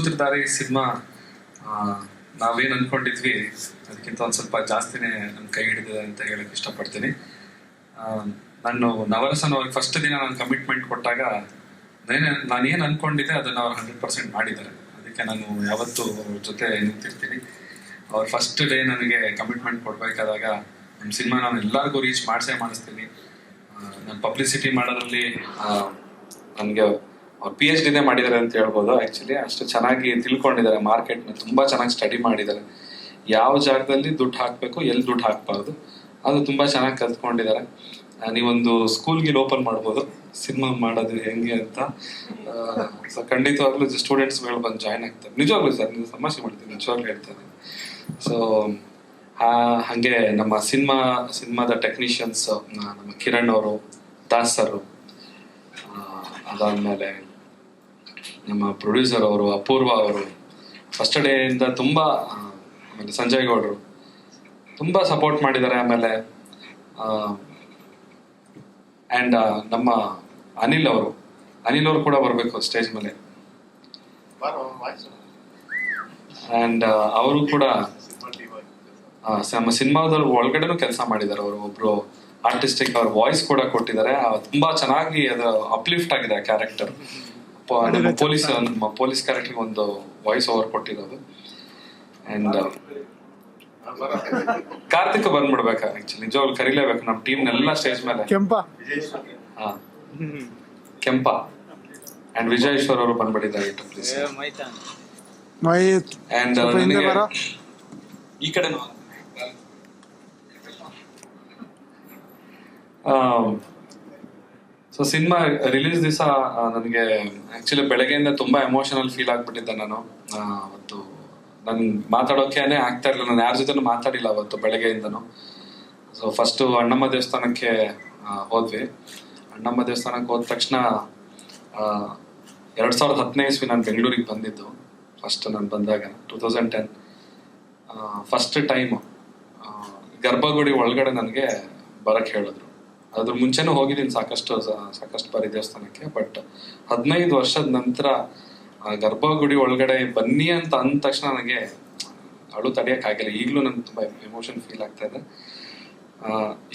ಸೂತ್ರಧಾರಿ cinema ನಾವೇನು ಅನ್ಕೊಂಡಿದ್ವಿ, ಅದಕ್ಕಿಂತ ಒಂದು ಸ್ವಲ್ಪ ಜಾಸ್ತಿನೇ ನನ್ನ ಕೈ ಹಿಡಿದಿದೆ ಅಂತ ಹೇಳಕ್ ಇಷ್ಟಪಡ್ತೀನಿ. ನಾನು ನವರಸನ್ ಅವ್ರಿಗೆ ಫಸ್ಟ್ ದಿನ ನಾನು ಕಮಿಟ್ಮೆಂಟ್ ಕೊಟ್ಟಾಗ ನಾನು ಏನು ಅನ್ಕೊಂಡಿದ್ದೆ ಅದನ್ನ ಅವ್ರು ಹಂಡ್ರೆಡ್ ಪರ್ಸೆಂಟ್ ಮಾಡಿದ್ದಾರೆ. ಅದಕ್ಕೆ ನಾನು ಯಾವತ್ತೂ ಅವ್ರ ಜೊತೆ ನಿಂತಿರ್ತೀನಿ. ಅವ್ರು ಫಸ್ಟ್ ಡೇ ನನಗೆ ಕಮಿಟ್ಮೆಂಟ್ ಕೊಡ್ಬೇಕಾದಾಗ ನಮ್ಮ ಸಿನಿಮಾ ನಾನು ಎಲ್ಲರಿಗೂ ರೀಚ್ ಮಾಡಿಸೇ ಮಾಡಿಸ್ತೀನಿ. ನಾನು ಪಬ್ಲಿಸಿಟಿ ಮಾಡೋದ್ರಲ್ಲಿ ನನಗೆ ಅವ್ರು ಪಿ ಎಚ್ ಡಿನೇ ಮಾಡಿದ್ದಾರೆ ಅಂತ ಹೇಳ್ಬೋದು. ಆ್ಯಕ್ಚುಲಿ ಅಷ್ಟು ಚೆನ್ನಾಗಿ ತಿಳ್ಕೊಂಡಿದ್ದಾರೆ. ಮಾರ್ಕೆಟ್ನ ತುಂಬ ಚೆನ್ನಾಗಿ ಸ್ಟಡಿ ಮಾಡಿದ್ದಾರೆ. ಯಾವ ಜಾಗದಲ್ಲಿ ದುಡ್ಡು ಹಾಕಬೇಕು, ಎಲ್ಲಿ ದುಡ್ಡು ಹಾಕಬಾರ್ದು, ಅದು ತುಂಬ ಚೆನ್ನಾಗಿ ಕಲ್ತ್ಕೊಂಡಿದ್ದಾರೆ. ನೀವೊಂದು ಸ್ಕೂಲ್ಗೆ ಓಪನ್ ಮಾಡ್ಬೋದು. ಸಿನಿಮಾ ಮಾಡೋದು ಹೆಂಗೆ ಅಂತ ಸೊ ಖಂಡಿತವಾಗ್ಲೂ ಸ್ಟೂಡೆಂಟ್ಸ್ಗಳು ಬಂದು ಜಾಯ್ನ್ ಆಗ್ತಾರೆ. ನಿಜವಾಗ್ಲೂ ಸರ್ ನೀವು ಸಮಸ್ಯೆ ಮಾಡ್ತೀನಿ, ನಿಜವಾಗ್ಲೂ ಹೇಳ್ತಾರೆ ಸೊ ಹಾಗೆ ನಮ್ಮ ಸಿನಿಮಾ ಸಿನಿಮಾದ ಟೆಕ್ನಿಷಿಯನ್ಸ್ ನಮ್ಮ ಕಿರಣ್ ಅವರು, ದಾಸ್ ಸರ್ ಅದಾದ್ಮೇಲೆ ನಮ್ಮ ಪ್ರೊಡ್ಯೂಸರ್ ಅವರು, ಅಪೂರ್ವ ಅವರು ಫಸ್ಟ್ ಡೇಯಿಂದ ತುಂಬ ಆಮೇಲೆ ಸಂಜಯ್ ಗೌಡರು ತುಂಬ ಸಪೋರ್ಟ್ ಮಾಡಿದ್ದಾರೆ ಆಮೇಲೆ ಆ್ಯಂಡ್ ನಮ್ಮ ಅನಿಲ್ ಅವರು. ಅನಿಲ್ ಅವರು ಕೂಡ ಬರಬೇಕು ಸ್ಟೇಜ್ ಮೇಲೆ. ಆ್ಯಂಡ್ ಅವರು ಕೂಡ ನಮ್ಮ ಸಿನಿಮಾದಲ್ಲಿ ಒಳಗಡೆನೂ ಕೆಲಸ ಮಾಡಿದ್ದಾರೆ ಅವರು. ಒಬ್ರು ಆರ್ಟಿಸ್ಟಿಕ್ ಅವ್ರ ವಾಯ್ಸ್ ಕೂಡ ಕೊಟ್ಟಿದ್ದಾರೆ. ತುಂಬಾ ಚೆನ್ನಾಗಿ ಅದು ಅಪ್ಲಿಫ್ಟ್ ಆಗಿದೆ ಆ ಕ್ಯಾರೆಕ್ಟರ್ ನಮ್ಮ ಪೊಲೀಸ್ ನಮ್ಮ ಪೊಲೀಸ್ ಕ್ಯಾರೆಕ್ಟರ್ ಒಂದು ವಾಯ್ಸ್ ಓವರ್ ಕೊಟ್ಟಿರೋದು. ಅಂಡ್ ಕಾರ್ತಿಕ್ ಬಂದ್ಬಿಡ್ಬೇಕು ಆಕ್ಚುಲಿ ನಿಜವಾಗ್ಲು ಕರಿಲೇಬೇಕು ನಮ್ಮ ಟೀಮ್ ಎಲ್ಲ ಸ್ಟೇಜ್ ಮೇಲೆ. ಕೆಂಪ. ಹಾ. ಕೆಂಪ. ಅಂಡ್ ವಿಜಯೇಶ್ವರ್ ಅವರು ಬಂದ್ಬಿಟ್ಟಿದ್ದಾರೆ ಪ್ಲೀಸ್ ಮೈತ್ ಅಂಡ್ ನನಗೆ. ಈ ಕಡೆ ಸೊ ಸಿನಿಮಾ ರಿಲೀಸ್ ದಿವಸ ನನಗೆ ಆಕ್ಚುಲಿ ಬೆಳಗ್ಗೆಯಿಂದ ತುಂಬಾ ಎಮೋಷನಲ್ ಫೀಲ್ ಆಗ್ಬಿಟ್ಟಿದ್ದೆ ನಾನು. ಅವತ್ತು ನನ್ ಮಾತಾಡೋಕೆನೆ ಆಗ್ತಾ ಇರಲಿಲ್ಲ. ನಾನು ಯಾರ ಜೊತೆ ಮಾತಾಡಿಲ್ಲ ಅವತ್ತು ಬೆಳಗ್ಗೆಯಿಂದನು. ಸೊ ಫಸ್ಟ್ ಅಣ್ಣಮ್ಮ ದೇವಸ್ಥಾನಕ್ಕೆ ಹೋದ್ವಿ. ಅಣ್ಣಮ್ಮ ದೇವಸ್ಥಾನಕ್ಕೆ ಹೋದ ತಕ್ಷಣ ಎರಡು ಎರಡ್ ಸಾವಿರದ ಹತ್ತನೇ ಇಸ್ವಿ ನಾನು ಬೆಂಗಳೂರಿಗೆ ಬಂದಿದ್ದು. ಫಸ್ಟ್ ನಾನು ಬಂದಾಗ two thousand ten first time ಗರ್ಭಗುಡಿ ಒಳಗಡೆ ನನಗೆ ಬರಕ್ಕೆ ಹೇಳಿದ್ರು. ಅದ್ರ ಮುಂಚೆನೂ ಹೋಗಿದ್ದೀನಿ ಸಾಕಷ್ಟು ಸಾಕಷ್ಟು ಬಾರಿ ದೇವಸ್ಥಾನಕ್ಕೆ ಬಟ್ ಹದಿನೈದು ವರ್ಷದ ನಂತರ ಗರ್ಭಗುಡಿ ಒಳಗಡೆ ಬನ್ನಿ ಅಂತ ಅಂದ ತಕ್ಷಣ ನನಗೆ ಅಳು ತಡೆಯೋಕ್ಕಾಗಿಲ್ಲ. ಈಗಲೂ ನನ್ಗೆ ತುಂಬ ಎಮೋಷನ್ ಫೀಲ್ ಆಗ್ತಾ ಇದೆ.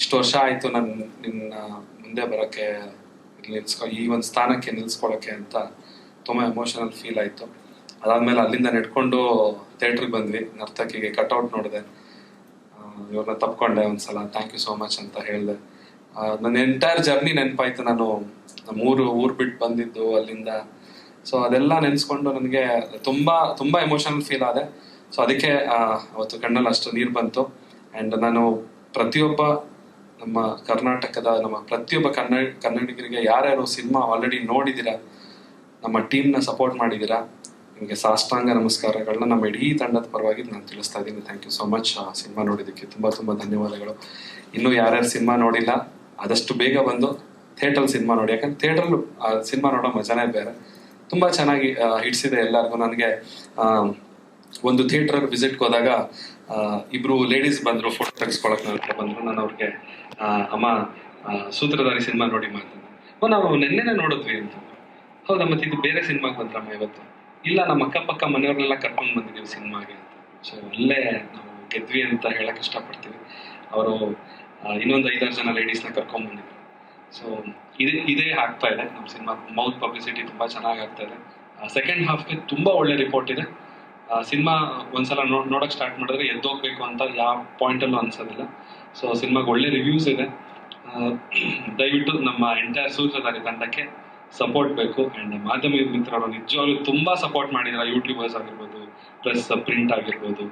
ಇಷ್ಟು ವರ್ಷ ಆಯ್ತು ನಾನು, ನಿನ್ನ ಮುಂದೆ ಬರೋಕ್ಕೆ, ನಿಲ್ಸ್ಕೊ, ಈ ಒಂದು ಸ್ಥಾನಕ್ಕೆ ನಿಲ್ಸ್ಕೊಳಕ್ಕೆ ಅಂತ ತುಂಬ ಎಮೋಷನಲ್ ಫೀಲ್ ಆಯ್ತು. ಅದಾದಮೇಲೆ ಅಲ್ಲಿಂದ ನಡ್ಕೊಂಡು ಥಿಯೇಟ್ರಿಗೆ ಬಂದ್ವಿ. ನರ್ತಕಿಗೆ ಕಟ್ಔಟ್ ನೋಡಿದೆ. ಇವ್ರನ್ನ ತಪ್ಕೊಂಡೆ ಒಂದ್ಸಲ. ಥ್ಯಾಂಕ್ ಯು ಸೋ ಮಚ್ ಅಂತ ಹೇಳಿದೆ. ನನ್ನ ಎಂಟೈರ್ ಜರ್ನಿ ನೆನಪಾಯ್ತು. ನಾನು ನಮ್ಮ ಊರು ಊರು ಬಿಟ್ಟು ಬಂದಿದ್ದು ಅಲ್ಲಿಂದ. ಸೊ ಅದೆಲ್ಲ ನೆನೆಸ್ಕೊಂಡು ನನಗೆ ತುಂಬಾ ತುಂಬಾ ಎಮೋಷನಲ್ ಫೀಲ್ ಆದೆ. ಸೊ ಅದಕ್ಕೆ ಅವತ್ತು ಕಣ್ಣಲ್ಲಿ ಅಷ್ಟು ನೀರು ಬಂತು. ಆ್ಯಂಡ್ ನಾನು ಪ್ರತಿಯೊಬ್ಬ ನಮ್ಮ ಕರ್ನಾಟಕದ, ನಮ್ಮ ಪ್ರತಿಯೊಬ್ಬ ಕನ್ನಡ, ಕನ್ನಡಿಗರಿಗೆ ಯಾರ್ಯಾರು ಸಿನಿಮಾ ಆಲ್ರೆಡಿ ನೋಡಿದ್ದೀರಾ ನಮ್ಮ ಟೀಮ್ನ ಸಪೋರ್ಟ್ ಮಾಡಿದ್ದೀರಾ ನಿಮಗೆ ಸಾಷ್ಟಾಂಗ ನಮಸ್ಕಾರಗಳನ್ನ ನಮ್ಮ ಇಡೀ ತಂಡದ ಪರವಾಗಿ ನಾನು ತಿಳಿಸ್ತಾ ಇದ್ದೀನಿ. Thank you so much cinema ನೋಡಿದ್ದಕ್ಕೆ ತುಂಬ ತುಂಬ ಧನ್ಯವಾದಗಳು. ಇನ್ನೂ ಯಾರ್ಯಾರು ಸಿನಿಮಾ ನೋಡಿಲ್ಲ ಆದಷ್ಟು ಬೇಗ ಬಂದು ಥಿಯೇಟ್ರಲ್ಲಿ ಸಿನಿಮಾ ನೋಡಿ. ಯಾಕಂದ್ರೆ ಥಿಯೇಟ್ರಲ್ಲೂ ಸಿನಿಮಾ ನೋಡೋ ಮಜಾನೇ ಬೇರೆ. ತುಂಬ ಚೆನ್ನಾಗಿ ಹಿಡಿಸಿದೆ ಎಲ್ಲರಿಗೂ. ನನಗೆ ಒಂದು ಥಿಯೇಟರ್ ವಿಸಿಟ್ಗೆ ಹೋದಾಗ ಇಬ್ರು ಲೇಡೀಸ್ ಬಂದ್ರು ಫೋಟೋ ತೆಗೆಸ್ಕೊಳಕ್ ಬಂದ್ರು. ನಾನು ಅವ್ರಿಗೆ ಅಮ್ಮ ಸೂತ್ರಧಾರಿ ಸಿನಿಮಾ ನೋಡಿ ಮಾಡ್ತೀನಿ ಓ, ನಾವು ನೆನ್ನೆನೇ ನೋಡಿದ್ವಿ ಅಂತ. ಹೌದಾ, ಮತ್ತೆ ಇದು ಬೇರೆ ಸಿನಿಮಾಗೆ ಬಂದ್ರಮ್ಮ ಇವತ್ತು? ಇಲ್ಲ, ನಮ್ಮ ಅಕ್ಕಪಕ್ಕ ಮನೆಯವ್ರನ್ನೆಲ್ಲ ಕರ್ಕೊಂಡು ಬಂದಿದ್ದೀವಿ ಸಿನಿಮಾಗೆ ಅಂತ. ಸೊ ಅಲ್ಲೇ ನಾವು ಗೆದ್ವಿ ಅಂತ ಹೇಳಕ್ ಇಷ್ಟಪಡ್ತೀವಿ. ಅವರು ಇನ್ನೊಂದು ಐದಾರು ಜನ ಲೇಡೀಸ್ನ ಕರ್ಕೊಂಡ್ ಬಂದಿದ್ರು ಸೊ ಇದೇ ಇದೇ ಆಗ್ತಾ ಇದೆ. ನಮ್ಮ ಸಿನಿಮಾ ಮೌತ್ ಪಬ್ಲಿಸಿಟಿ ತುಂಬಾ ಚೆನ್ನಾಗಿ ಆಗ್ತಾ ಇದೆ. ಸೆಕೆಂಡ್ ಹಾಫ್ಗೆ ತುಂಬಾ ಒಳ್ಳೆ ರಿಪೋರ್ಟ್ ಇದೆ. ಸಿನಿಮಾ ಒಂದ್ಸಲ ನೋಡಕ್ ಸ್ಟಾರ್ಟ್ ಮಾಡಿದ್ರೆ ಎದ್ದೋಗ್ಬೇಕು ಅಂತ ಯಾವ ಪಾಯಿಂಟ್ ಅಲ್ಲೂ ಅನ್ಸೋದಿಲ್ಲ. ಸೊ ಸಿನಿಮಾಗೆ ಒಳ್ಳೆ ರಿವ್ಯೂಸ್ ಇದೆ. ದಯವಿಟ್ಟು ನಮ್ಮ ಎಂಟೈರ್ ಸೂತ್ರಧಾರಿ ತಂಡಕ್ಕೆ ಸಪೋರ್ಟ್ ಬೇಕು. ಅಂಡ್ ಮಾಧ್ಯಮ ಮಿತ್ರರು ನಿಜವಾಗ್ಲೂ ತುಂಬಾ ಸಪೋರ್ಟ್ ಮಾಡಿದ್ದಾರೆ ಯೂಟ್ಯೂಬರ್ಸ್ ಆಗಿರ್ಬೋದು ಪ್ಲಸ್ ಪ್ರಿಂಟ್ ಆಗಿರ್ಬೋದು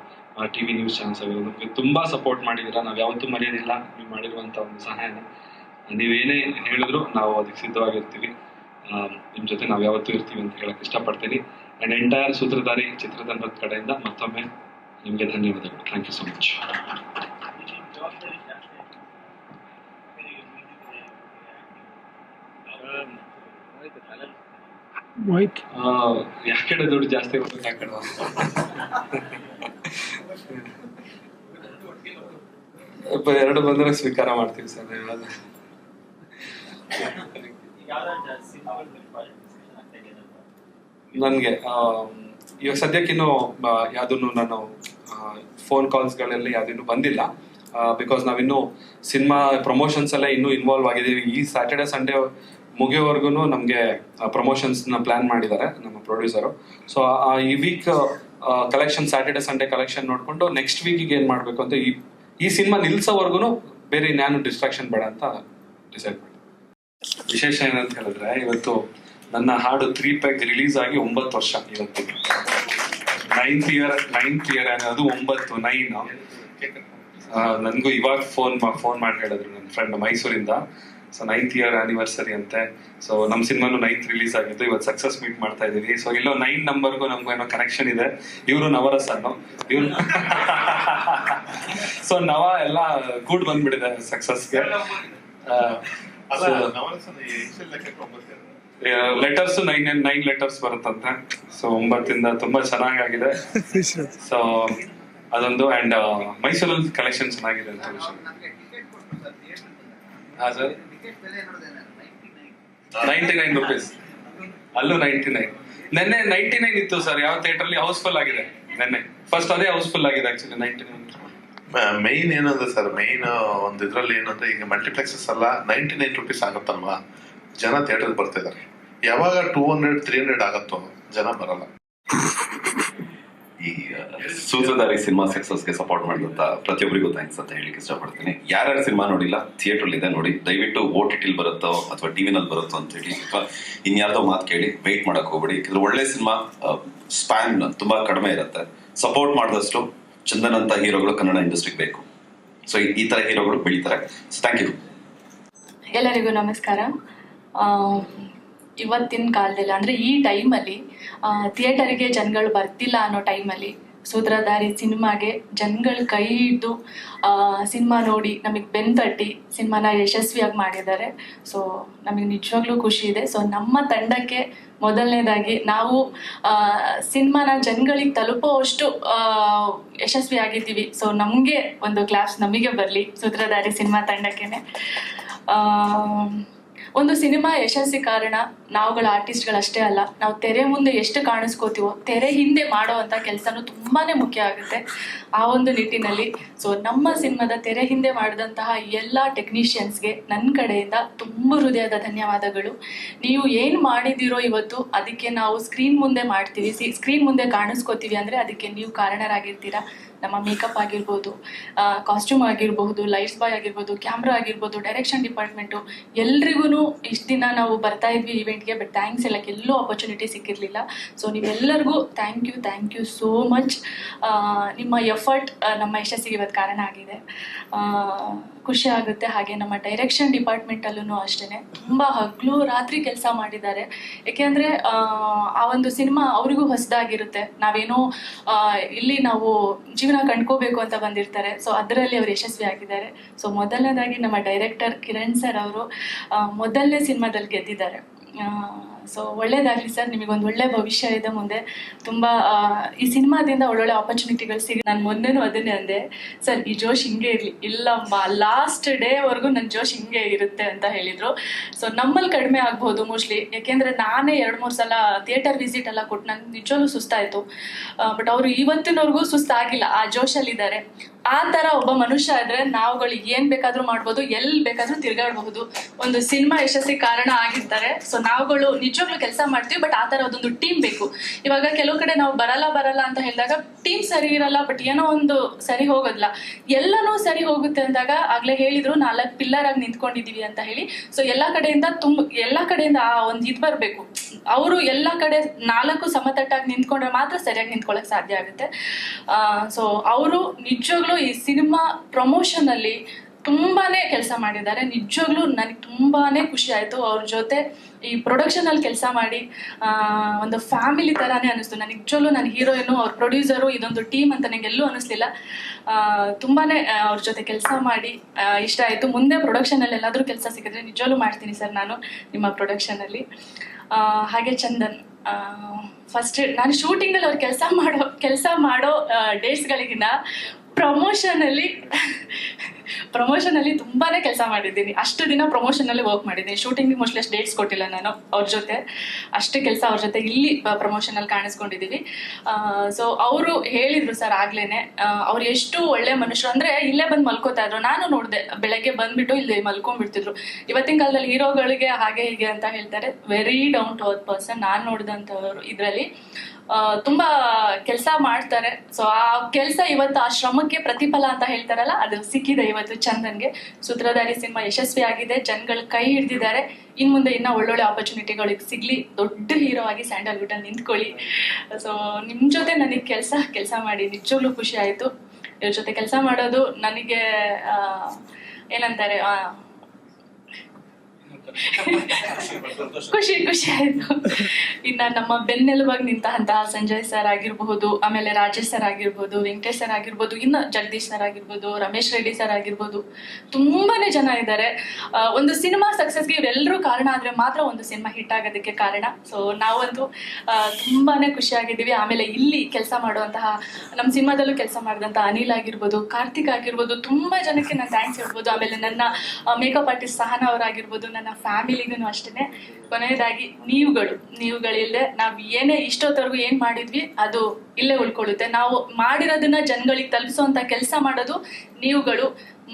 ಟಿವಿ ನ್ಯೂಸ್ ಚಾನಲ್ಸ್ ಆಗಿರ್ಬೋದು ತುಂಬ ತುಂಬಾ ಸಪೋರ್ಟ್ ಮಾಡಿದ್ದೀರಾ? ನಾವು ಯಾವತ್ತೂ ಮರೆಯೋದಿಲ್ಲ. ನೀವು ಮಾಡಿರುವಂಥ ಒಂದು ಸಹಾಯನ. ನೀವೇನೇ ಹೇಳಿದ್ರು ನಾವು ಅದಕ್ಕೆ ಸಿದ್ಧವಾಗಿರ್ತೀವಿ. ನಿಮ್ಮ ನಿಮ್ ಜೊತೆ ನಾವು ಯಾವತ್ತೂ ಇರ್ತೀವಿ ಅಂತ ಹೇಳಕ್ ಇಷ್ಟಪಡ್ತೀನಿ. ಆ್ಯಂಡ್ ಎಂಟೈರ್ ಸೂತ್ರಧಾರಿ ಚಿತ್ರತಂಡದ ಕಡೆಯಿಂದ ಮತ್ತೊಮ್ಮೆ ನಿಮಗೆ ಧನ್ಯವಾದಗಳು. ಥ್ಯಾಂಕ್ ಯು ಸೊ ಮಚ್ ಯಾಕಡೆ ದುಡ್ಡು ಜಾಸ್ತಿ ಬರ್ತದೆ ಆ ಕಡೆ? ಎರಡು ಬಂದ್ರೆ ಸ್ವೀಕಾರ ಮಾಡ್ತೀವಿ ಸರ್ ನನ್ಗೆ ಇವಾಗ ಸದ್ಯಕ್ಕಿನ್ನು ಯಾವುದನ್ನು ನಾನು ಫೋನ್ ಕಾಲ್ಸ್ಗಳಲ್ಲಿ ಯಾವುದಿನ್ನೂ ಬಂದಿಲ್ಲ. ಬಿಕಾಸ್ ನಾವಿನ್ನು ಸಿನಿಮಾ ಪ್ರಮೋಷನ್ಸ್ ಎಲ್ಲ ಇನ್ನೂ ಇನ್ವಾಲ್ವ್ ಆಗಿದ್ದೀವಿ. ಈ ಸ್ಯಾಟರ್ಡೆ ಸಂಡೇ ಮುಗಿಯೋವರೆಗೂ ನಮಗೆ ಪ್ರಮೋಷನ್ಸ್ನ ಪ್ಲಾನ್ ಮಾಡಿದ್ದಾರೆ ನಮ್ಮ ಪ್ರೊಡ್ಯೂಸರು ಸೊ ಈ week collection Saturday Sunday collection ನೋಡಿಕೊಂಡು ನೆಕ್ಸ್ಟ್ ವೀಕಿಗೆ ಏನು ಮಾಡಬೇಕು ಅಂತ ಈ ಈ ಸಿನಿಮಾ ನಿಲ್ಸೋವರೆಗೂ ಬೇರೆ ನಾನು ಡಿಸ್ಟ್ರಾಕ್ಷನ್ ಬೇಡ ಅಂತ ಡಿಸೈಡ್ ಮಾಡಿ ವಿಶೇಷ ಏನಂತ ಹೇಳಿದ್ರೆ ಇವತ್ತು ನನ್ನ ಹಾಡು ತ್ರೀ ಪ್ಯಾಕ್ ರಿಲೀಸ್ ಆಗಿ ಒಂಬತ್ತು ವರ್ಷ ಇವತ್ತು. ನೈನ್ತ್ ಇಯರ್ ನೈನ್ತ್ ಇಯರ್ ಅನ್ನೋದು ಒಂಬತ್ತು ನೈನ್ ನನಗೂ ಇವಾಗ ಫೋನ್ ಫೋನ್ ಮಾಡಿ ಹೇಳಿದ್ರು ನನ್ನ ಫ್ರೆಂಡ್ ಮೈಸೂರಿಂದ. ಸೊ ನೈನ್ತ್ ಇಯರ್ ಆನಿವರ್ಸರಿ ಅಂತೆ. ಸೊ ನಮ್ಮ ಸಿನಿಮಾನು ನೈತ್ ರಿಲೀಸ್ ಆಗಿದ್ದು ಇವತ್ತು ಸಕ್ಸಸ್ ಮೀಟ್ ಮಾಡ್ತಾ ಇದೀವಿ ಸೊ ಇಲ್ಲೋ ನೈನ್ ನಂಬರ್ಗೂ ನಮ್ಗೂ ಏನೋ ಕನೆಕ್ಷನ್ ಇದೆ. ಇವರು ನವರಸ್ ಅನ್ನು ಇವ್ರು ಸೊ ನವ ಎಲ್ಲ ಗೂಡ್ ಬಂದ್ಬಿಟ್ಟಿದೆ ಸಕ್ಸಸ್ಗೆ ಲೆಟರ್ಸ್ ನೈನ್ ನೈನ್ ಲೆಟರ್ಸ್ ಬರುತ್ತಂತೆ. ಸೊ ಒಂಬತ್ತಿಂದ ತುಂಬಾ ಚೆನ್ನಾಗಾಗಿದೆ. ಸೊ ಅದೊಂದು ಅಂಡ್ ಮೈಸೂರಲ್ಲಿ ಕಲೆಕ್ಷನ್ ಚೆನ್ನಾಗಿದೆ ಅಂತ ವಿಷಯ ಹಾ ಸರ್ ನೈಂಟಿ ನೈನ್ ರುಪೀಸ್ ಅಲ್ಲೂ ನೈಂಟಿ ನೈನ್ ನೆನ್ನೆ ನೈಂಟಿ ನೈನ್ ಇತ್ತು ಸರ್ ಯಾವ ಥಿಯೇಟರ್ಲಿ ಹೌಸ್ಫುಲ್ ಆಗಿದೆ. ನೆನ್ನೆ. ಫಸ್ಟ್ ಅದೇ ಹೌಸ್ಫುಲ್ ಆಗಿದೆ ಆಕ್ಚುಲಿ ನೈಂಟಿ ನೈನ್ ಮೈನ್ ಏನಂದ್ರೆ ಸರ್ ಮೈನ್ ಒಂದು ಇದ್ರಲ್ಲಿ ಏನಂದ್ರೆ ಈಗ ಮಲ್ಟಿಪ್ಲೆಕ್ಸಸ್ ಅಲ್ಲ ನೈಂಟಿ ನೈನ್ ರುಪೀಸ್ ಆಗುತ್ತಲ್ವಾ? ಜನ ಥಿಯೇಟರ್ ಬರ್ತಾ ಇದಾರೆ ಯಾವಾಗ ಟೂ ಹಂಡ್ರೆಡ್ ತ್ರೀ ಹಂಡ್ರೆಡ್ ಆಗತ್ತೋ ಜನ ಬರಲ್ಲ. ಸೂತ್ರಧಾರಿ ಸಿನಿಮಾ ಸಕ್ಸಸ್ಗೆ ಸಪೋರ್ಟ್ ಮಾಡಿದಂತ ಪ್ರತಿಯೊಬ್ಬರಿಗೂ ಥ್ಯಾಂಕ್ಸ್ ಅಂತ ಹೇಳಿಕ್ಕೆ ಇಷ್ಟಪಡ್ತೀನಿ. ಯಾರ್ಯಾರು ಸಿನಿಮಾ ನೋಡಿಲ್ಲ ಥಿಯೇಟರ್ ಇದೆ ನೋಡಿ. ದಯವಿಟ್ಟು ಓ ಟಿ ಟಿಲ್ ಬರುತ್ತೋ ಅಥವಾ ಟಿವಿನಲ್ಲಿ ಬರುತ್ತೋ ಅಂತ ಹೇಳಿ, ಅಥವಾ ಇನ್ಯಾರ್ದೋ ಮಾತು ಕೇಳಿ ವೆಯ್ಟ್ ಮಾಡಕ್ ಹೋಗ್ಬೇಡಿ. ಯಾಕಂದ್ರೆ ಒಳ್ಳೆ ಸಿನಿಮಾ ಸ್ಪ್ಯಾನ್ ತುಂಬಾ ಕಡಿಮೆ ಇರುತ್ತೆ. ಸಪೋರ್ಟ್ ಮಾಡಿದಷ್ಟು ಚಂದನ್ ಅಂತ ಹೀರೋಗಳು ಕನ್ನಡ ಇಂಡಸ್ಟ್ರಿಗೆ ಬೇಕು. ಸೊ ಈ ತರ ಹೀರೋಗಳು ಬೆಳೀತಾರೆ. ಥ್ಯಾಂಕ್ ಯು ಎಲ್ಲರಿಗೂ ನಮಸ್ಕಾರ. ಇವತ್ತಿನ ಕಾಲದಲ್ಲಿ, ಅಂದ್ರೆ ಈ ಟೈಮಲ್ಲಿ ಥಿಯೇಟರಿಗೆ ಜನಗಳು ಬರ್ತಿಲ್ಲ ಅನ್ನೋ ಟೈಮಲ್ಲಿ ಸೂತ್ರಧಾರಿ ಸಿನಿಮಾಗೆ ಜನಗಳ ಕೈ ಹಿಡಿದು ಸಿನಿಮಾ ನೋಡಿ ನಮಗೆ ಬೆನ್ ತಟ್ಟಿ ಸಿನಿಮಾನ ಯಶಸ್ವಿಯಾಗಿ ಮಾಡಿದ್ದಾರೆ. ಸೊ ನಮಗೆ ನಿಜವಾಗ್ಲೂ ಖುಷಿ ಇದೆ. ಸೊ ನಮ್ಮ ತಂಡಕ್ಕೆ ಮೊದಲನೇದಾಗಿ ನಾವು ಸಿನಿಮಾನ ಜನಗಳಿಗೆ ತಲುಪುವಷ್ಟು ಯಶಸ್ವಿ ಆಗಿದ್ದೀವಿ ಸೊ ನಮಗೆ ಒಂದು ಕ್ಲಾಸ್ ನಮಗೆ ಬರಲಿ ಸೂತ್ರಧಾರಿ ಸಿನಿಮಾ ತಂಡಕ್ಕೇನೆ. ಒಂದು ಸಿನಿಮಾ ಯಶಸ್ಸಿ ಕಾರಣ ನಾವುಗಳ ಆರ್ಟಿಸ್ಟ್ಗಳಷ್ಟೇ ಅಲ್ಲ, ನಾವು ತೆರೆ ಮುಂದೆ ಎಷ್ಟು ಕಾಣಿಸ್ಕೋತೀವೋ, ತೆರೆ ಹಿಂದೆ ಮಾಡೋ ಅಂತ ಕೆಲಸನೂ ತುಂಬಾನೇ ಮುಖ್ಯ ಆಗುತ್ತೆ. ಆ ಒಂದು ನಿಟ್ಟಿನಲ್ಲಿ ಸೊ ನಮ್ಮ ಸಿನಿಮಾದ ತೆರೆ ಹಿಂದೆ ಮಾಡಿದಂತಹ ಎಲ್ಲ ಟೆಕ್ನಿಷಿಯನ್ಸ್ಗೆ ನನ್ನ ಕಡೆಯಿಂದ ತುಂಬ ಹೃದಯದ ಧನ್ಯವಾದಗಳು. ನೀವು ಏನು ಮಾಡಿದಿರೋ ಇವತ್ತು ಅದಕ್ಕೆ ನಾವು ಸ್ಕ್ರೀನ್ ಮುಂದೆ ಮಾಡ್ತೀವಿ. ಸ್ಕ್ರೀನ್ ಮುಂದೆ ಕಾಣಿಸ್ಕೋತೀವಿ ಅಂದರೆ ಅದಕ್ಕೆ ನೀವು ಕಾರಣರಾಗಿರ್ತೀರಾ. ನಮ್ಮ ಮೇಕಪ್ ಆಗಿರ್ಬೋದು ಕಾಸ್ಟ್ಯೂಮ್ ಆಗಿರ್ಬಹುದು ಲೈಟ್ಸ್ ಬಾಯ್ ಆಗಿರ್ಬೋದು ಕ್ಯಾಮ್ರಾ ಆಗಿರ್ಬೋದು ಡೈರೆಕ್ಷನ್ ಡಿಪಾರ್ಟ್ಮೆಂಟು ಎಲ್ರಿಗೂ ಇಷ್ಟು ದಿನ ನಾವು ಬರ್ತಾ ಇದ್ವಿ ಈವೆಂಟ್ಗೆ ಬಟ್ ಥ್ಯಾಂಕ್ಸ್ ಎಲ್ಲಕ್ಕೆ ಎಲ್ಲೂ ಆಪರ್ಚುನಿಟಿ ಸಿಕ್ಕಿರಲಿಲ್ಲ. So ನೀವೆಲ್ಲರಿಗೂ thank you thank you so much ನಿಮ್ಮ ಎಫರ್ಟ್ ನಮ್ಮ ಯಶಸ್ಸಿಗೆ ಇವತ್ತು ಕಾರಣ ಆಗಿದೆ. ಖುಷಿ ಆಗುತ್ತೆ. ಹಾಗೆ ನಮ್ಮ ಡೈರೆಕ್ಷನ್ ಡಿಪಾರ್ಟ್ಮೆಂಟಲ್ಲೂ ಅಷ್ಟೇ ತುಂಬ ಹಗಲು ರಾತ್ರಿ ಕೆಲಸ ಮಾಡಿದ್ದಾರೆ. ಏಕೆಂದರೆ ಆ ಒಂದು ಸಿನಿಮಾ ಅವ್ರಿಗೂ ಹೊಸದಾಗಿರುತ್ತೆ. ನಾವೇನೋ ಇಲ್ಲಿ ನಾವು ಜೀವನ ಕಂಡ್ಕೋಬೇಕು ಅಂತ ಬಂದಿರ್ತಾರೆ. ಸೊ ಅದರಲ್ಲಿ ಅವರು ಯಶಸ್ವಿ ಆಗಿದ್ದಾರೆ ಸೊ ಮೊದಲನೇದಾಗಿ ನಮ್ಮ ಡೈರೆಕ್ಟರ್ ಕಿರಣ್ ಸರ್ ಅವರು ಮೊದಲನೇ ಸಿನಿಮಾದಲ್ಲಿ ಗೆದ್ದಿದ್ದಾರೆ. ಸೊ ಒಳ್ಳೇದಾಗಲಿ ಸರ್. ನಿಮಗೊಂದು ಒಳ್ಳೆ ಭವಿಷ್ಯ ಇದೆ ಮುಂದೆ. ತುಂಬ ಈ ಸಿನಿಮಾದಿಂದ ಒಳ್ಳೊಳ್ಳೆ ಆಪರ್ಚುನಿಟಿಗಳು ಸಿಗ ನಾನು ಮೊನ್ನೆನೂ ಅದನ್ನೇ ಅಂದೆ. ಸರ್, ಈ ಜೋಶ್ ಹಿಂಗೆ ಇರಲಿ, ಇಲ್ಲಮ್ಮ ಲಾಸ್ಟ್ ಡೇವರೆಗೂ ನನ್ನ ಜೋಶ್ ಹಿಂಗೆ ಇರುತ್ತೆ ಅಂತ ಹೇಳಿದರು. ಸೊ ನಮ್ಮಲ್ಲಿ ಕಡಿಮೆ ಆಗ್ಬೋದು ಮೋಸ್ಟ್ಲಿ ಯಾಕೆಂದ್ರೆ ನಾನೇ ಎರಡು ಮೂರು ಸಲ ಥಿಯೇಟರ್ ವಿಸಿಟ್ ಎಲ್ಲ ಕೊಟ್ಟು ನಂಗೆ ನಿಜವಲ್ಲೂ ಸುಸ್ತಾಯಿತು. ಬಟ್ ಅವರು ಇವತ್ತಿನವರೆಗೂ ಸುಸ್ತಾಗಿಲ್ಲ. ಆ ಜೋಶಲ್ಲಿದ್ದಾರೆ. ಆ ಥರ ಒಬ್ಬ ಮನುಷ್ಯ ಆದ್ರೆ ನಾವುಗಳು ಏನು ಬೇಕಾದರೂ ಮಾಡ್ಬೋದು ಎಲ್ಲಿ ಬೇಕಾದರೂ ತಿರುಗಾಡಬಹುದು. ಒಂದು ಸಿನಿಮಾ ಯಶಸ್ಸಿಗೆ ಕಾರಣ ಆಗಿರ್ತಾರೆ. ಸೊ ನಾವುಗಳು ನಿಜವಾಗ್ಲೂ ಕೆಲಸ ಮಾಡ್ತೀವಿ ಬಟ್ ಆ ಥರ ಅದೊಂದು ಟೀಮ್ ಬೇಕು. ಇವಾಗ ಕೆಲವು ಕಡೆ ನಾವು ಬರಲ್ಲ ಬರಲ್ಲ ಅಂತ ಹೇಳಿದಾಗ ಟೀಮ್ ಸರಿ ಇರಲ್ಲ ಬಟ್ ಏನೋ ಒಂದು ಸರಿ ಹೋಗೋದಿಲ್ಲ. ಎಲ್ಲನೂ ಸರಿ ಹೋಗುತ್ತೆ ಅಂದಾಗ ಆಗ್ಲೇ ಹೇಳಿದ್ರು, ನಾಲ್ಕು ಪಿಲ್ಲರ್ ಆಗಿ ನಿಂತ್ಕೊಂಡಿದೀವಿ ಅಂತ ಹೇಳಿ. ಸೊ ಎಲ್ಲ ಕಡೆಯಿಂದ ತುಂಬ, ಎಲ್ಲ ಕಡೆಯಿಂದ ಆ ಒಂದು ಇದು ಬರಬೇಕು. ಅವರು ಎಲ್ಲ ಕಡೆ ನಾಲ್ಕು ಸಮತಟ್ಟಾಗಿ ನಿಂತ್ಕೊಂಡ್ರೆ ಮಾತ್ರ ಸರಿಯಾಗಿ ನಿಂತ್ಕೊಳ್ಳೋಕೆ ಸಾಧ್ಯ ಆಗುತ್ತೆ. ಸೊ ಅವರು ನಿಜವಾಗ್ಲೂ ಈ ಸಿನಿಮಾ ಪ್ರಮೋಷನಲ್ಲಿ ತುಂಬಾನೇ ಕೆಲಸ ಮಾಡಿದ್ದಾರೆ. ನಿಜವಾಗ್ಲೂ ನನಗೆ ತುಂಬಾನೇ ಖುಷಿ ಆಯಿತು. ಅವ್ರ ಜೊತೆ ಈ ಪ್ರೊಡಕ್ಷನಲ್ಲಿ ಕೆಲಸ ಮಾಡಿ ಒಂದು ಫ್ಯಾಮಿಲಿ ತರಾನೇ ಅನ್ನಿಸ್ತು. ನನಗೆ ನಿಜವಾಗ್ಲೂ ನನ್ನ ಹೀರೋಯಿನು ಅವ್ರ ಪ್ರೊಡ್ಯೂಸರು ಇದೊಂದು ಟೀಮ್ ಅಂತ ನನಗೆ ಎಲ್ಲೂ ತುಂಬಾನೇ ಆ, ಅವ್ರ ಜೊತೆ ಕೆಲಸ ಮಾಡಿ ಇಷ್ಟ ಆಯಿತು. ಮುಂದೆ ಪ್ರೊಡಕ್ಷನಲ್ಲಿ ಎಲ್ಲಾದರೂ ಕೆಲಸ ಸಿಕ್ಕಿದ್ರೆ ನಿಜವಾಗ್ಲೂ ಮಾಡ್ತೀನಿ ಸರ್ ನಾನು ನಿಮ್ಮ ಪ್ರೊಡಕ್ಷನಲ್ಲಿ ಹಾಗೆ ಚಂದನ್ ಫಸ್ಟ್ ನಾನು ಶೂಟಿಂಗಲ್ಲಿ ಅವ್ರು ಕೆಲಸ ಮಾಡೋ ಕೆಲಸ ಮಾಡೋ ಡೇಟ್ಸ್ಗಳಿಗಿನ್ನ ಪ್ರಮೋಷನ್ ಅಲ್ಲಿ ಪ್ರಮೋಷನ್ ಅಲ್ಲಿ ತುಂಬಾನೇ ಕೆಲಸ ಮಾಡಿದ್ದೀನಿ. ಅಷ್ಟು ದಿನ ಪ್ರಮೋಷನ್ ಅಲ್ಲಿ ವರ್ಕ್ ಮಾಡಿದ್ದೀನಿ ಶೂಟಿಂಗ್ ಮೋಸ್ಟ್ಲಿ ಅಷ್ಟು ಡೇಟ್ಸ್ ಕೊಟ್ಟಿಲ್ಲ ನಾನು ಅವ್ರ ಜೊತೆ. ಅಷ್ಟೇ ಕೆಲಸ ಅವ್ರ ಜೊತೆ ಇಲ್ಲಿ ಪ್ರಮೋಷನ್ ಅಲ್ಲಿ ಕಾಣಿಸ್ಕೊಂಡಿದೀವಿ. ಸೊ ಅವರು ಹೇಳಿದ್ರು ಸರ್ ಆಗ್ಲೇನೆ ಅವ್ರು ಎಷ್ಟು ಒಳ್ಳೆ ಮನುಷ್ಯರು ಅಂದ್ರೆ ಇಲ್ಲೇ ಬಂದು ಮಲ್ಕೋತಾ ಇದ್ರು. ನಾನು ನೋಡಿದೆ, ಬೆಳಗ್ಗೆ ಬಂದ್ಬಿಟ್ಟು ಇಲ್ಲಿ ಮಲ್ಕೊಂಡ್ಬಿಡ್ತಿದ್ರು. ಇವತ್ತಿನ ಕಾಲದಲ್ಲಿ ಹೀರೋಗಳಿಗೆ ಹಾಗೆ ಹೀಗೆ ಅಂತ ಹೇಳ್ತಾರೆ. Very down to earth person ನಾನು ನೋಡಿದಂಥವ್ರು ಇದರಲ್ಲಿ. ತುಂಬಾ ಕೆಲಸ ಮಾಡ್ತಾರೆ. ಸೊ ಆ ಕೆಲಸ ಇವತ್ತು ಆ ಶ್ರಮಕ್ಕೆ ಪ್ರತಿಫಲ ಅಂತ ಹೇಳ್ತಾರಲ್ಲ, ಅದು ಸಿಕ್ಕಿದೆ ಇವತ್ತು ಚಂದನ್ಗೆ. ಸೂತ್ರಧಾರಿ ಸಿನಿಮಾ ಯಶಸ್ವಿ ಆಗಿದೆ ಜನಗಳು ಕೈ ಹಿಡ್ದಿದ್ದಾರೆ. ಇನ್ ಮುಂದೆ ಇನ್ನ ಒಳ್ಳೊಳ್ಳೆ ಆಪರ್ಚುನಿಟಿಗಳಿಗೆ ಸಿಗ್ಲಿ, ದೊಡ್ಡ ಹೀರೋ ಆಗಿ ಸ್ಯಾಂಡಲ್ವುಡ್ ಅಲ್ಲಿ ನಿಂತ್ಕೊಳ್ಳಿ. ಸೊ ನಿಮ್ ಜೊತೆ ನನಗೆ ಕೆಲಸ ಕೆಲಸ ಮಾಡಿ ನಿಜವಾಗ್ಲೂ ಖುಷಿ ಆಯ್ತು. ಇವ್ರ ಜೊತೆ ಕೆಲಸ ಮಾಡೋದು ನನಗೆ ಏನಂತಾರೆ ಖುಷಿ ಖುಷಿ ಆಯ್ತು. ಇನ್ನ ನಮ್ಮ ಬೆನ್ನೆಲುಬಾಗಿ ನಿಂತಹ ಸಂಜಯ್ ಸರ್ ಆಗಿರಬಹುದು, ಆಮೇಲೆ ರಾಜೇಶ್ ಸರ್ ಆಗಿರ್ಬೋದು ವೆಂಕಟೇಶ್ ಸರ್ ಆಗಿರ್ಬೋದು ಇನ್ನು ಜಗದೀಶ್ ಸರ್ ಆಗಿರ್ಬೋದು, ರಮೇಶ್ ರೆಡ್ಡಿ ಸರ್ ಆಗಿರ್ಬೋದು, ತುಂಬಾನೇ ಜನ ಇದ್ದಾರೆ ಒಂದು ಸಿನಿಮಾ ಸಕ್ಸಸ್ಗೆ ಇವೆಲ್ಲರೂ ಕಾರಣ ಆದ್ರೆ ಮಾತ್ರ ಒಂದು ಸಿನಿಮಾ ಹಿಟ್ ಆಗೋದಕ್ಕೆ ಕಾರಣ. ಸೊ ನಾವಂತೂ ತುಂಬಾನೇ ತುಂಬಾನೇ ಖುಷಿಯಾಗಿದ್ದೀವಿ. ಆಮೇಲೆ ಇಲ್ಲಿ ಕೆಲಸ ಮಾಡುವಂತಹ ನಮ್ಮ ಸಿನಿಮಾದಲ್ಲೂ ಕೆಲಸ ಮಾಡಿದಂತ ಅನಿಲ್ ಆಗಿರ್ಬೋದು, ಕಾರ್ತಿಕ್ ಆಗಿರ್ಬೋದು, ತುಂಬಾ ಜನಕ್ಕೆ ನಾನು ಥ್ಯಾಂಕ್ಸ್ ಹೇಳ್ಬೋದು. ಆಮೇಲೆ ನನ್ನ ಮೇಕಪ್ ಆರ್ಟಿಸ್ಟ್ ಸಹನಾ ಅವರಾಗಿರ್ಬೋದು, ನನ್ನ ಫ್ಯಾಮಿಲಿಗೂ ಅಷ್ಟೇ ಕೊನೆಯದಾಗಿ ನೀವುಗಳು, ನೀವುಗಳಿಲ್ಲದೆ ನಾವು ಏನೇ ಇಷ್ಟೊತ್ತವರೆಗೂ ಏನು ಮಾಡಿದ್ವಿ, ಅದು ಇಲ್ಲೇ ಉಳ್ಕೊಳ್ಳುತ್ತೆ. ನಾವು ಮಾಡಿರೋದನ್ನ ಜನಗಳಿಗೆ ತಲುಪಿಸುವಂತ ಕೆಲಸ ಮಾಡೋದು ನೀವುಗಳು.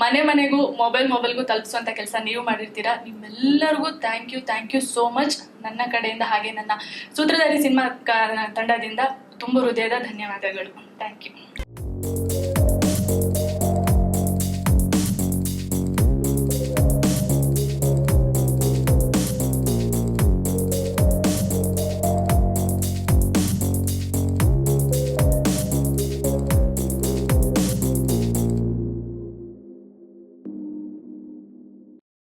ಮನೆ ಮನೆಗೂ ಮೊಬೈಲ್ ಮೊಬೈಲ್ಗೂ ತಲುಪಿಸುವಂತ ಕೆಲಸ ನೀವು ಮಾಡಿರ್ತೀರಾ? ನಿಮ್ಮೆಲ್ಲರಿಗೂ thank you thank you so much ನನ್ನ ಕಡೆಯಿಂದ ಹಾಗೆ ನನ್ನ ಸೂತ್ರಧಾರಿ ಸಿನಿಮಾ ತಂಡದಿಂದ ತುಂಬ ಹೃದಯದ ಧನ್ಯವಾದಗಳು. Thank you